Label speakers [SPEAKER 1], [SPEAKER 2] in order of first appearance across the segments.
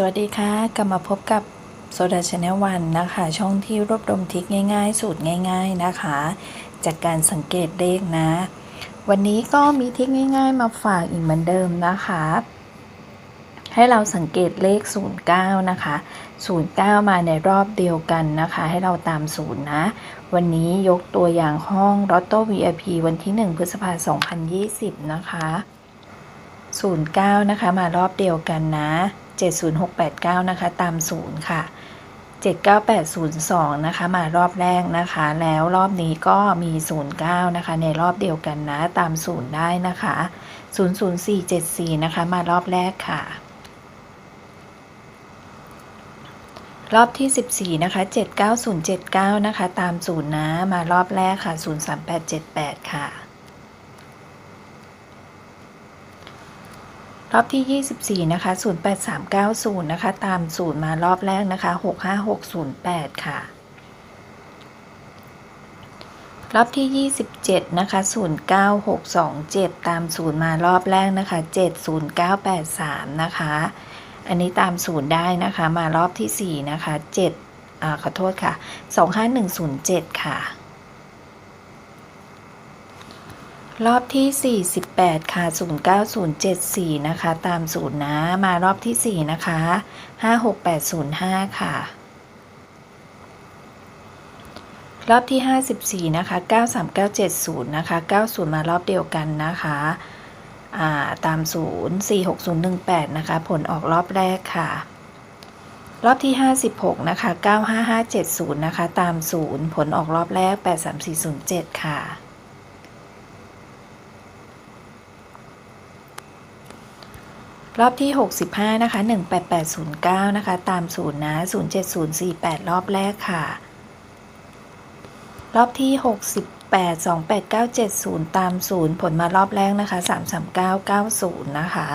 [SPEAKER 1] สวัสดีค่ะกลับมาพบกับโซดาชาแนลวันนะคะ ช่องที่รวบรวมทริคง่ายๆ สูตรง่าย ๆนะคะ จากการสังเกตเลขนะ วันนี้ก็มีทริคง่ายๆ มาฝากอีกเหมือนเดิมนะคะ ให้เราสังเกตเลข 09 นะคะ 09 มาในรอบเดียวกันนะคะ ให้เราตามศูนย์นะ วันนี้ยกตัวอย่างห้องรอตโต้ VIP วันที่ 1 พฤษภาคม 2020 นะคะ 09 นะคะมารอบเดียวกันนะ 70689 นะคะ ตามศูนย์ค่ะ 79802 นะคะ มารอบแรกนะคะ แล้วรอบนี้ก็มี 09 นะคะ ในรอบเดียวกันนะ ตามศูนย์ได้นะคะ 00474 นะคะ มารอบแรกค่ะรอบที่ 14 นะคะ 79079 นะคะ ตามศูนย์นะ มารอบแรกค่ะ 03878 ค่ะ รอบที่ 24 นะคะ 08390 นะคะ ตามศูนย์มารอบแรกนะคะ 65608 ค่ะ รอบที่ 27 นะคะ 09627 ตามศูนย์มารอบแรกนะคะ 70983 นะคะ อันนี้ตามศูนย์ได้นะคะ มารอบที่ 4 นะคะ 7 อ่า ขอโทษค่ะ 25107 ค่ะ รอบที่ 48 ค่ะ 09074 นะคะ ตามศูนย์นะ มารอบที่ 4 นะคะ 56805 ค่ะ รอบที่ 54 นะคะ 93970 นะคะ 90 มารอบเดียวกันนะคะาตามศูนย์46018 นะคะ ผลออกรอบแรกค่ะ รอบที่ 56 นะคะ 95570 นะคะ ตามศูนย์ผลออกรอบแรก 83407 ค่ะ รอบที่ 65 นะคะ 18809 นะคะ ตามศูนย์นะ 07048 รอบแรกค่ะ รอบที่ 68 28970 ตามศูนย์ผลมารอบแรกนะคะ 33990 นะคะ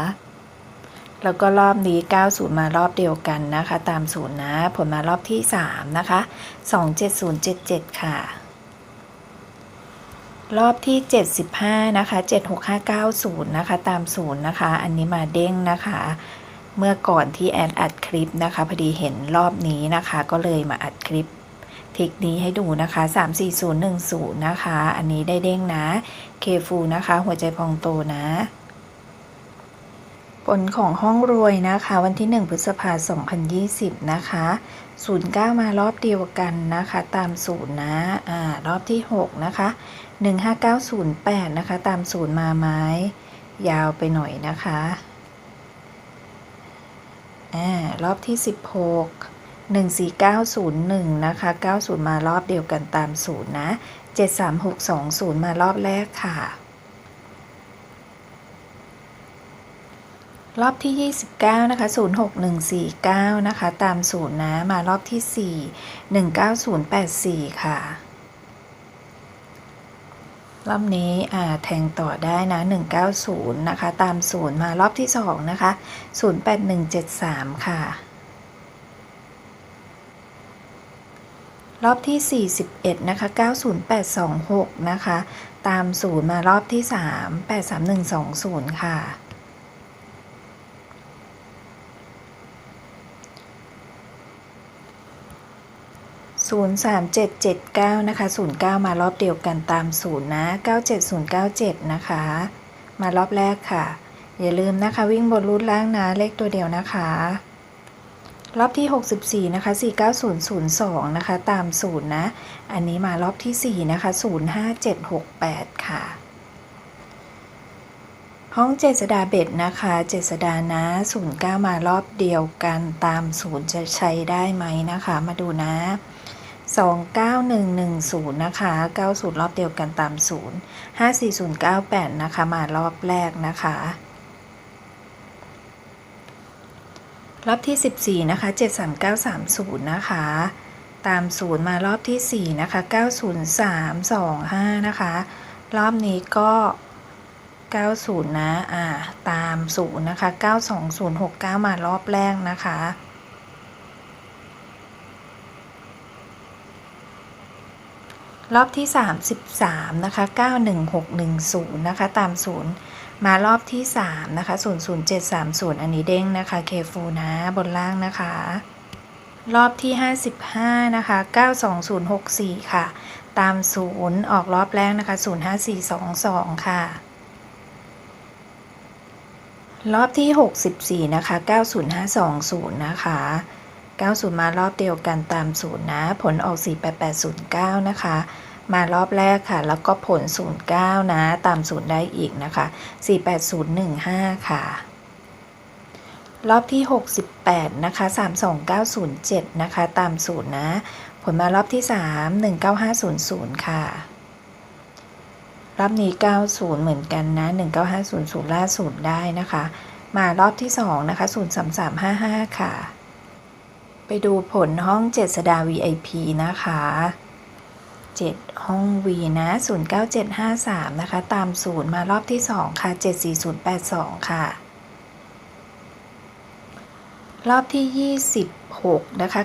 [SPEAKER 1] แล้วก็รอบนี้ 90 มารอบเดียวกันนะคะ ตามศูนย์นะ ผลมารอบที่ 3 นะคะ 27077 ค่ะ รอบที่ 75 นะคะ 76590 นะคะ ตามศูนย์นะคะ อันนี้มาเด้งนะคะ เมื่อก่อนที่แอนอัดคลิปนะคะ พอดีเห็นรอบนี้นะคะ ก็เลยมาอัดคลิปเทคนี้ให้ดูนะคะ 34010 นะคะ อันนี้ได้เด้งนะ เคฟูนะคะ หัวใจพองโตนะ ผลของห้องรวยนะคะ วันที่ 1 พฤษภาคม2020 นะคะ 09 มารอบเดียวกันนะคะ ตามศูนย์นะอ่ารอบที่ 6 นะคะ 15908 นะคะ ตามศูนย์มาไม้ ยาวไปหน่อยนะคะอ่ารอบที่ 16 14901 นะคะ 90 มารอบเดียวกันตามศูนย์นะ 73620 มารอบแรกค่ะ รอบที่ 29 นะคะ 06149 นะคะ ตามศูนย์นะ มารอบที่ 4 19084 ค่ะ รอบนี้อ่าแทงต่อได้นะ 190 นะคะ ตามศูนย์มารอบที่ 2 นะคะ 08173 ค่ะ รอบที่ 41 นะคะ 90826 นะคะ ตามศูนย์มารอบที่ 3 83120 ค่ะ 03779 นะคะ 09 มารอบเดียวกันตามศูนย์นะ 97097 นะคะ มารอบแรกค่ะ อย่าลืมนะคะ วิ่งบนรูดล่างนะ เลขตัวเดียวนะคะ รอบที่ 64 นะคะ 49002 นะคะ ตามศูนย์นะ อันนี้มารอบที่ 4 นะคะ 05768 ค่ะห้องเจษดาเบ็ดนะคะ เจษดานะ09มารอบเดียวกันตามศูนย์จะใช้ได้ไหมนะคะ มาดูนะ 29110 นะคะ 90 รอบเดียวกันตามศูนย์54098 นะคะ มารอบแรกนะคะ รอบที่ 14 นะคะ 73930 นะคะ ตามศูนย์มารอบที่ 4 นะคะ 90325 นะคะ รอบนี้ก็ 90 นะ อ่า ตามศูนย์นะคะ 92069 มารอบแรกนะคะ รอบที่ 33 นะคะ 91610 นะคะ ตามศูนย์มารอบที่ 3 นะคะ 00730 อันนี้เด้งนะคะเคฟูนะ บนล่างนะคะ รอบที่ 55 นะคะ 92064 ค่ะ ตาม0ออกรอบแรกนะคะ 05422 ค่ะ รอบที่ 64 นะคะ 90520 นะคะ 90 มารอบเดียวกันตาม0นะ ผลออก 48809 นะคะ มารอบแรกค่ะ แล้วก็ผล 09 นะ ตาม0ได้อีกนะคะ 48015 ค่ะ รอบที่ 68 นะคะ 32907 นะคะ ตาม0นะ ผลมารอบที่ 3 19500 ค่ะรอบนี้ 90 เหมือนกันนะ 19500ล่าสุดได้นะคะ มารอบที่ 2 นะคะ 03355 ค่ะ ดูผลห้องเจษดา VIP นะคะ 7 ห้อง V นะ 09753 นะคะ ตาม0มารอบที่ 2 ค่ะ 74082 ค่ะ รอบที่ 26 นะคะ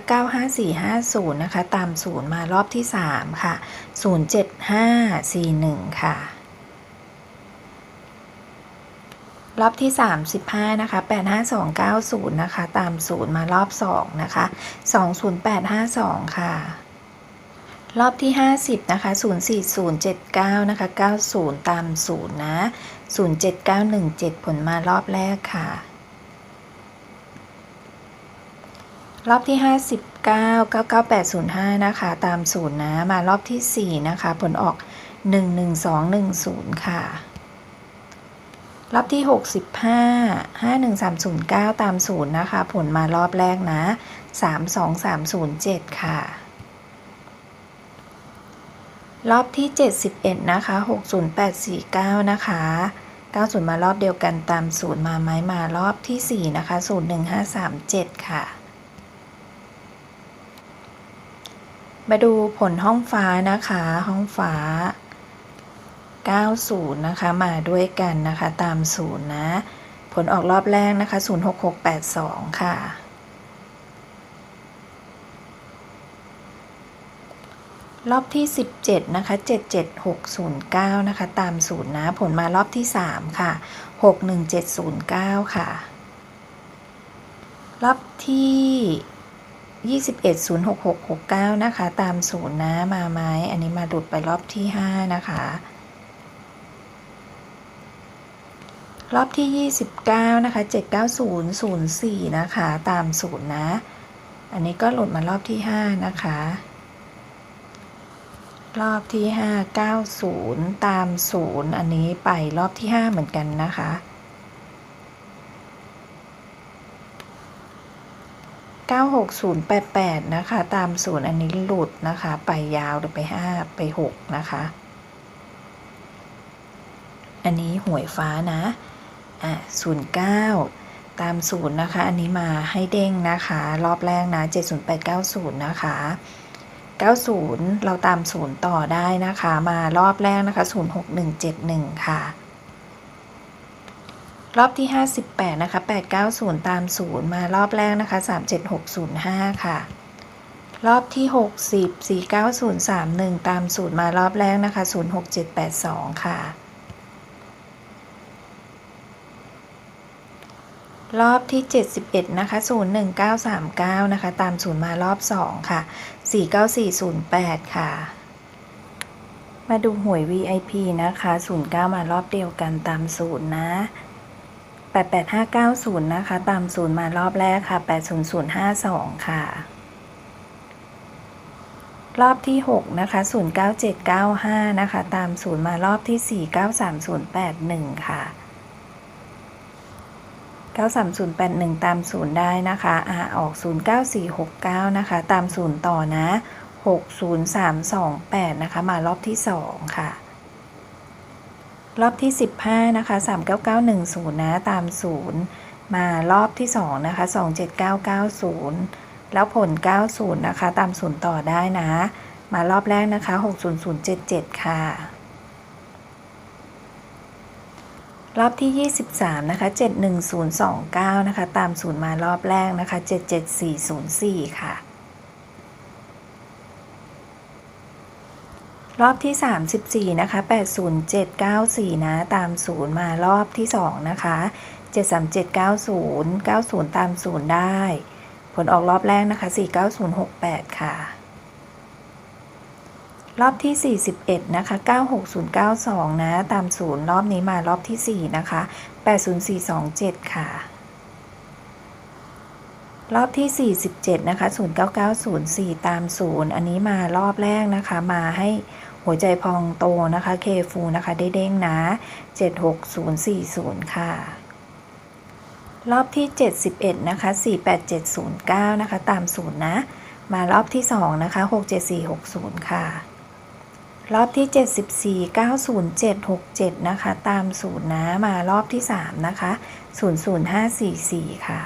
[SPEAKER 1] 95450 นะคะ ตาม0มารอบที่ 3 ค่ะ 07541 ค่ะ รอบที่ 35 นะคะ 85290 นะคะ ตาม0มารอบ 2 นะคะ 20852 ค่ะ รอบที่ 50 นะคะ 04079 นะคะ 90 ตาม0นย์นะ 07917 ผลมารอบแรกค่ะ รอบที่ 59 99805 นะคะ ตาม0นะ มารอบที่ 4 นะคะ ผลออก 11210 ค่ะ รอบที่ 65 51309 ตาม0นย์นะคะ ผลมารอบแรกนะ 32307 ค่ะ รอบที่ 71 นะคะ 60849 นะคะ 90 มารอบเดียวกันตาม0มาไม้มารอบที่ 4 นะคะ 01537 ค่ะ มาดูผลห้องฟ้านะคะ ห้องฟ้า 90 นะคะ มาด้วยกันนะคะ ตาม 0 นะ ผลออกรอบแรกนะคะ 06682 ค่ะ รอบที่ 17 นะคะ 77609 นะคะ ตาม 0 นะ ผลมารอบที่ 3 ค่ะ 61709 ค่ะ รอบที่210669 นะคะ ตาม0นย์นะ มาไหมอันนี้มาดุดไปรอบที่ 5 นะคะ รอบที่ 29 นะคะ 79004 นะคะ ตาม0นะ อันนี้ก็หลุดมารอบที่ 5 นะคะ รอบที่ 5 90 ตาม 0 อันนี้ไปรอบที่ 5 เหมือนกันนะคะ 96088 นะคะ ตาม 0 อันนี้หลุดนะคะ ไปยาวหรือไป 5 ไป 6 นะคะอันนี้หวยฟ้านะ อะ09ตาม0นย์นะคะ อันนี้มาให้เด้งนะคะ รอบแรกนะ 70890 นะคะ 90 เราตาม0ต่อได้นะคะ มารอบแรกนะคะ 06171 ค่ะ รอบที่ 58 นะคะ 890 ตาม0มารอบแรกนะคะ 37605 ค่ะ รอบที่ 60 49031 ตาม0มารอบแรกนะคะ 06782 ค่ะ รอบที่ 71 นะคะ 01939 นะคะ ตาม0มารอบ 2 ค่ะ 49408 ค่ะ มาดูหวย VIP นะคะ 09 มารอบเดียวกันตาม0นย์นะ 88590 นะคะ ตาม0มารอบแรกค่ะ 80052 ค่ะ รอบที่ 6 นะคะ 09795 นะคะ ตาม0มารอบที่ 4 93081 ค่ะ 93081 ตาม 0 ได้นะคะอาออก 09469 นะคะ ตาม 0 ต่อนะ 60328 นะคะ มารอบที่ 2 ค่ะ รอบที่ 15 นะคะ 39910 นะ ตาม 0 มารอบที่ 2 นะคะ 27990 แล้วผล 90 นะคะ ตาม 0 ต่อได้นะ มารอบแรกนะคะ 60077 ค่ะ รอบที่ 23 นะคะ 71029 นะคะ ตาม0มารอบแรกนะคะ 77404 ค่ะ รอบที่ 34 นะคะ 80794 นะ ตาม0มารอบที่ 2 นะคะ 73790 90 ตาม0ได้ ผลออกรอบแรกนะคะ 49068 ค่ะ รอบที่ 41 นะคะ 96092 นะ ตาม0รอบนี้มารอบที่ 4 นะคะ 80427 ค่ะ รอบที่ 47 นะคะ 09904 ตาม0อันนี้มารอบแรกนะคะ มาให้หัวใจพองโตนะคะ เคฟูนะคะได้เด้งนะ 76040 ค่ะ รอบที่ 71 นะคะ 48709 นะคะ ตาม0นะมารอบที่ 2 นะคะ 67460 ค่ะ รอบที่ 74 90767 นะคะ ตาม0นะมารอบที่ 3 นะคะ 00544 ค่ะ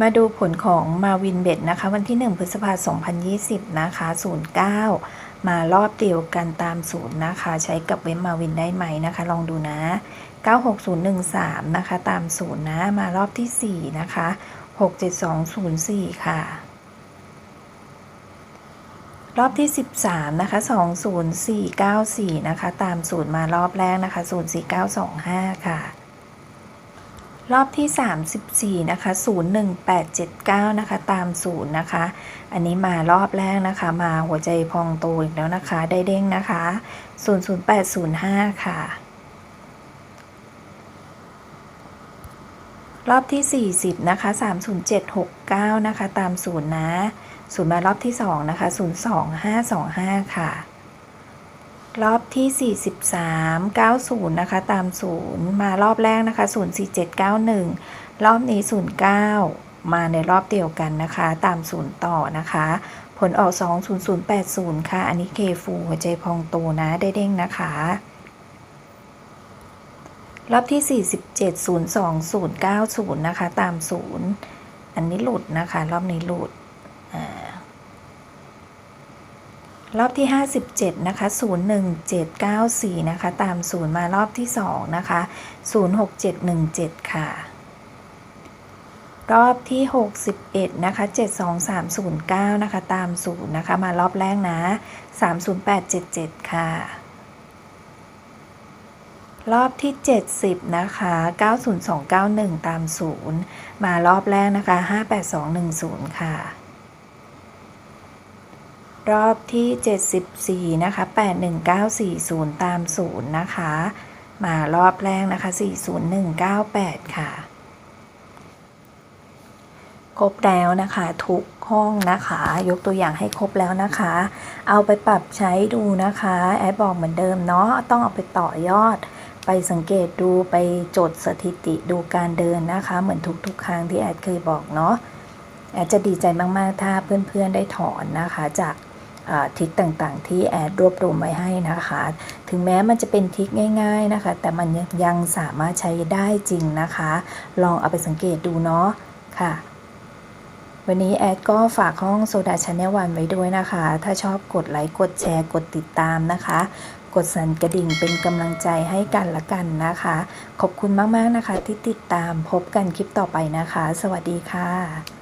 [SPEAKER 1] มาดูผลของมาวินเบ็ดนะคะ วันที่ 1 พฤษภาคม2020 นะคะ 09 มารอบเดียวกันตามศูนย์นะคะ ใช้กับเว็บมาวินได้ไหมนะคะ ลองดูนะ 96013 นะคะ ตามศูนย์นะ มารอบที่ 4 นะคะ 67204 ค่ะ รอบที่ 13 นะคะ 20494 นะคะ ตามศูนย์มารอบแรกนะคะ 04925 ค่ะ รอบที่ 34 นะคะ 01879 นะคะ ตาม0นะคะ อันนี้มารอบแรกนะคะ มาหัวใจพองโตอีกแล้วนะคะ ได้เด้งนะคะ 00805 ค่ะ รอบที่ 40 นะคะ 30769 นะคะ ตาม0นะ 0มารอบที่2นะคะ02525 ค่ะ รอบที่ 43 90 นะคะ ตาม 0 มารอบแรกนะคะ 04791 รอบนี้ 09 มาในรอบเดียวกันนะคะ ตาม 0 ต่อนะคะ ผลออก 20080 ค่ะ อันนี้เคฟูหัวใจพองโตนะได้เด้งนะคะรอบที่ 47 02090 นะคะ ตาม 0 อันนี้หลุดนะคะ รอบนี้หลุด รอบที่ 57 นะคะ 01794 นะคะ ตาม0มารอบที่ 2 นะคะ 06717 ค่ะ รอบที่ 61 นะคะ 72309 นะคะ ตาม0นย์นะคะ มารอบแรกนะ 30877 ค่ะ รอบที่ 70 นะคะ 90291 ตาม0มารอบแรกนะคะ 58210 ค่ะ รอบที่ 74 นะคะ 81940 ตาม 0 นะคะ มารอบแรกนะคะ 40198 ค่ะ ครบแล้วนะคะ ทุกห้องนะคะ ยกตัวอย่างให้ครบแล้วนะคะ เอาไปปรับใช้ดูนะคะ แอดบอกเหมือนเดิมเนาะ ต้องเอาไปต่อยอด ไปสังเกตดู ไปจดสถิติดูการเดินนะคะ เหมือนทุกๆ ครั้งที่แอดเคยบอกเนาะแอดจะดีใจมาก ๆ ถ้าเพื่อน ๆ ได้ถอนนะคะจาก ทริคต่างๆ ที่แอดรวบรวมไว้ให้นะคะ ถึงแม้มันจะเป็นทริคง่าย ๆนะคะ แต่มันยังสามารถใช้ได้จริงนะคะ ลองเอาไปสังเกตดูเนาะค่ะ วันนี้แอดก็ฝากห้องโซดาชาแนลวันไว้ด้วยนะคะ ถ้าชอบกดไลค์ กดแชร์ กดติดตามนะคะ กดสั่นกระดิ่งเป็นกำลังใจให้กันละกันนะคะ ขอบคุณมากๆนะคะที่ติดตามพบกันคลิปต่อไปนะคะ สวัสดีค่ะ